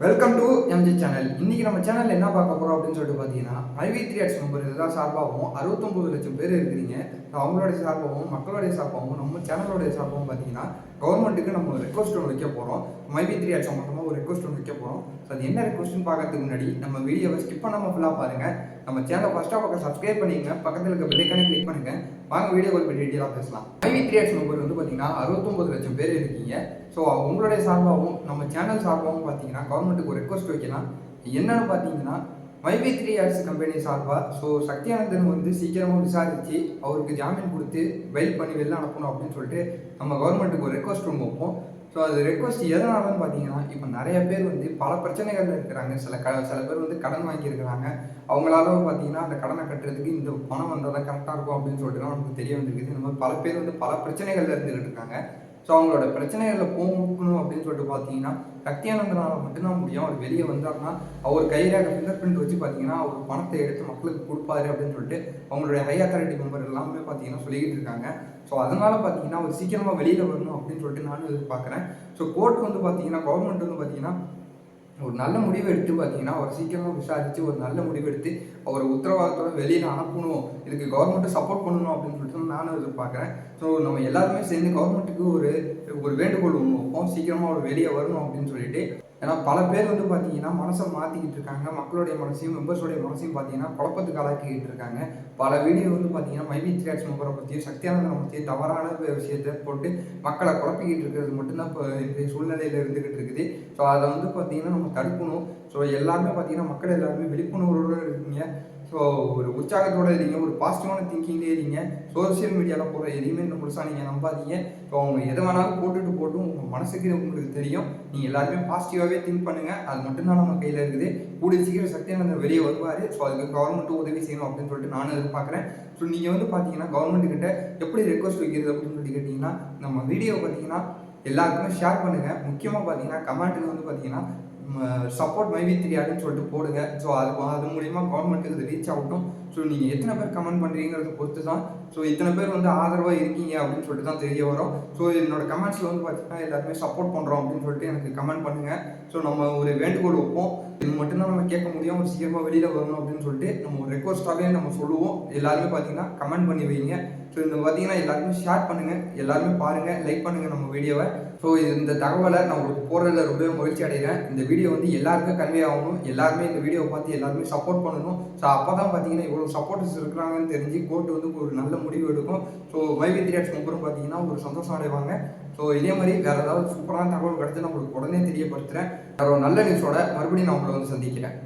Welcome to MG channel இன்னைக்கு நம்ம சேனல்ல என்ன பார்க்க போறோம் அப்படின்னு சொல்லிட்டு பார்த்தீங்கன்னா ஐவி த்ரீ எக்ஸ் மெம்பர் இதுதான் சார்பாகவும் அறுபத்தொம்பது லட்சம் பேர் இருக்கிறீங்க. அவங்களுடைய சார்பாகவும் மக்களுடைய சார்பாகவும் நம்ம சேனலோடைய சார்பாகவும் பார்த்தீங்கன்னா கவர்மெண்ட்டுக்கு நம்ம ஒரு ரெக்வஸ்ட் ஒன்று வைக்க போகிறோம் மைபி த்ரீ எக்ஸ் மட்டுமா ஒரு ரெக்வஸ்ட் ஒன்று வைக்க போகிறோம் ஸோ அது என்ன ரெக்வஸ்ட்னு பார்க்கறதுக்கு முன்னாடி நம்ம வீடியோவை ஸ்கிப் பண்ணாமல் ஃபுல்லாக பாருங்கள் நம்ம சேனலை ஃபஸ்ட்டாக பக்கம் சப்ஸ்கிரைப் பண்ணிங்க பக்கத்தில் இருக்க பெல்லைக்கானே கிளிக் பண்ணுங்கள் வாங்க வீடியோ கால் டீட்டெயிலாக பேசலாம். ஐவி த்ரீ ஆட்ஸ் நம்பர் வந்து பார்த்தீங்கன்னா அறுபத்தொம்பது லட்சம் பேர் இருக்கீங்க. ஸோ உங்களுடைய சார்பாகவும் நம்ம சேனல் சார்பாகவும் பார்த்தீங்கன்னா கவர்மெண்ட்டுக்கு ஒரு ரெக்வஸ்ட் வைக்கலாம். என்னென்னு பார்த்தீங்கன்னா மைபி த்ரீ ஆர்ட்ஸ் கம்பெனி சார்பாக ஸோ சக்தியானந்தன் வந்து சீக்கிரமாக விசாரித்து அவருக்கு ஜாமீன் கொடுத்து வெயில் பண்ணி வெளில அனுப்பணும் அப்படின்னு சொல்லிட்டு நம்ம கவர்மெண்ட்டுக்கு ஒரு ரெக்வஸ்ட் ஒன்று வைப்போம். ஸோ அது ரெக்வஸ்ட் எதனாலன்னு பார்த்தீங்கன்னா இப்போ நிறைய பேர் வந்து பல பிரச்சனைகள் இருக்கிறாங்க. சில க சில பேர் வந்து கடன் வாங்கியிருக்கிறாங்க. அவங்களால பார்த்தீங்கன்னா அந்த கடனை கட்டுறதுக்கு இந்த பணம் வந்தால் தான் கரெக்டாக இருக்கும் அப்படின்னு சொல்லிட்டு தான் நமக்கு தெரிய வந்திருக்குது. இந்த மாதிரி பல பேர் வந்து பல பிரச்சனைகள் இருந்துகிட்டு இருக்காங்க. ஸோ அவங்களோட பிரச்சனைகளில் போகணும் அப்படின்னு சொல்லிட்டு பார்த்தீங்கன்னா சக்தியானந்தனால் மட்டும்தான் முடியும். அவர் வெளியே வந்தாருன்னா அவர் கையில் ஃபிங்கர் பிரிண்ட் வச்சு பார்த்தீங்கன்னா அவர் பணத்தை எடுத்து மக்களுக்கு கொடுப்பாரு அப்படின்னு சொல்லிட்டு அவங்களுடைய ஹை அத்தாரிட்டி மெம்பர் எல்லாமே பார்த்தீங்கன்னா சொல்லிக்கிட்டு இருக்காங்க. ஸோ அதனால பார்த்தீங்கன்னா அவர் சீக்கிரமாக வெளியில் வரணும் அப்படின்னு சொல்லிட்டு நானும் எதிர்பார்க்குறேன். ஸோ கோர்ட் வந்து பார்த்தீங்கன்னா கவர்மெண்ட் வந்து பார்த்தீங்கன்னா ஒரு நல்ல முடிவு எடுத்து பார்த்தீங்கன்னா அவர் சீக்கிரமாக விசாரித்து ஒரு நல்ல முடிவு எடுத்து அவரை உத்தரவாதத்தோட வெளியில் அனுப்பணும். இதுக்கு கவர்மெண்ட்டை சப்போர்ட் பண்ணணும் அப்படின்னு சொல்லிட்டு நானும் எதிர்பார்க்குறேன். ஸோ நம்ம எல்லாருமே சேர்ந்து கவர்மெண்ட்டுக்கு ஒரு ஒரு வேண்டுகோள் வைப்போம் சீக்கிரமாக அவர் வெளியே வரணும் அப்படின்னு சொல்லிட்டு ஏன்னா பல பேர் வந்து பார்த்தீங்கன்னா மனசை மாற்றிக்கிட்டு இருக்காங்க. மக்களுடைய மனசையும் மெம்பர்ஸோடைய மனசையும் பார்த்தீங்கன்னா குழப்பத்துக்கு ஆளாக்கிக்கிட்டு இருக்காங்க. பல வீடியோ வந்து பார்த்தீங்கன்னா மைவி த்ரீ மெம்பரை பற்றியும் சக்தியானந்தனை பற்றியும் தவறான விஷயத்தை போட்டு மக்களை குழப்பிக்கிட்டு இருக்கிறது மட்டும்தான் இப்போ இன்றைய சூழ்நிலையில் இருந்துக்கிட்டு இருக்குது. ஸோ அதை வந்து பார்த்தீங்கன்னா நம்ம தடுக்கணும். ஸோ எல்லாருமே பார்த்தீங்கன்னா மக்கள் எல்லாருமே விழிப்புணர்வோடு ஸோ ஒரு உற்சாகத்தோடு இருங்க ஒரு பாசிட்டிவான திங்கிங்லேயே இருங்க சோசியல் மீடியாவில் போகிற எதையுமே இன்னும் புதுசாக நீங்கள் நம்பாதீங்க. ஸோ அவங்க எதை வேணாலும் போட்டுட்டு போட்டும். உங்கள் மனசுக்கு உங்களுக்கு தெரியும். நீங்கள் எல்லாருமே பாசிட்டிவாகவே திங்க் பண்ணுங்கள் அது மட்டும்தான் நம்ம கையில் இருக்குது. கூடிய சீக்கிரம் சக்தியானந்தர் வெளியே வருவார். ஸோ அதுக்கு கவர்மெண்ட்டும் உதவி செய்யணும் அப்படின்னு சொல்லிட்டு நானும் எதிர்பார்க்குறேன். ஸோ நீங்கள் வந்து பார்த்தீங்கன்னா கவர்மெண்ட்டு கிட்ட எப்படி ரெக்வஸ்ட் வைக்கிறது அப்படின்னு சொல்லி கேட்டிங்கன்னா நம்ம வீடியோ பார்த்தீங்கன்னா எல்லாருக்குமே ஷேர் பண்ணுங்கள் முக்கியமாக பார்த்தீங்கன்னா கமெண்ட்டில் வந்து பார்த்தீங்கன்னா சப்போர்ட் மைவி த்ரீ அப்படின்னு சொல்லிட்டு போடுங்க. ஸோ அது அது மூலிமா கவர்மெண்ட்டுக்கு இது ரீச் ஆகட்டும். ஸோ நீங்கள் எத்தனை பேர் கமெண்ட் பண்ணுறீங்கிறத பொறுத்து தான் ஸோ இத்தனை பேர் வந்து ஆதரவாக இருக்கீங்க அப்படின்னு சொல்லிட்டு தான் தெரிய வரும். ஸோ என்னோட கமெண்ட்ஸில் வந்து பார்த்தீங்கன்னா எல்லாருமே சப்போர்ட் பண்ணுறோம் அப்படின்னு சொல்லிட்டு எனக்கு கமெண்ட் பண்ணுங்கள் ஸோ நம்ம ஒரு வேண்டுகோள் வைப்போம். இது மட்டும்தான் நம்ம கேட்க முடியும் ஒரு சீக்கிரமாக வெளியில் வரணும் அப்படின்னு சொல்லிட்டு நம்ம ஒரு ரெக்வஸ்ட்டாகவே நம்ம சொல்லுவோம். எல்லாருமே பார்த்தீங்கன்னா கமெண்ட் பண்ணி வைங்க. ஸோ இந்த பார்த்தீங்கன்னா எல்லாருமே ஷேர் பண்ணுங்கள் எல்லாருமே பாருங்கள் லைக் பண்ணுங்கள் நம்ம வீடியோவை. ஸோ இந்த தகவலை நான் உங்களுக்கு போடுறதுல ரொம்பவே மகிழ்ச்சி அடைகிறேன். இந்த வீடியோ வந்து எல்லாருக்கும் கன்வே ஆகணும். எல்லாருமே இந்த வீடியோவை பார்த்து எல்லாருமே சப்போர்ட் பண்ணணும். ஸோ அப்போ தான் பார்த்தீங்கன்னா இவ்வளோ சப்போர்ட்டர்ஸ் இருக்கிறாங்கன்னு தெரிஞ்சு கோர்ட் வந்து ஒரு நல்ல முடிவு எடுக்கும். ஸோ வைவி த்ரீ முப்பரும் பார்த்தீங்கன்னா ஒரு சந்தோஷம் அடைவாங்க. ஸோ இதே மாதிரி வேறு ஏதாவது சூப்பரான தகவல் கிடச்சி நான் உங்களுக்கு உடனே தெரியப்படுத்துகிறேன் வேறு ஒரு நல்ல நியூஸோட மறுபடியும் நான் உங்களை வந்து சந்திக்கிறேன்.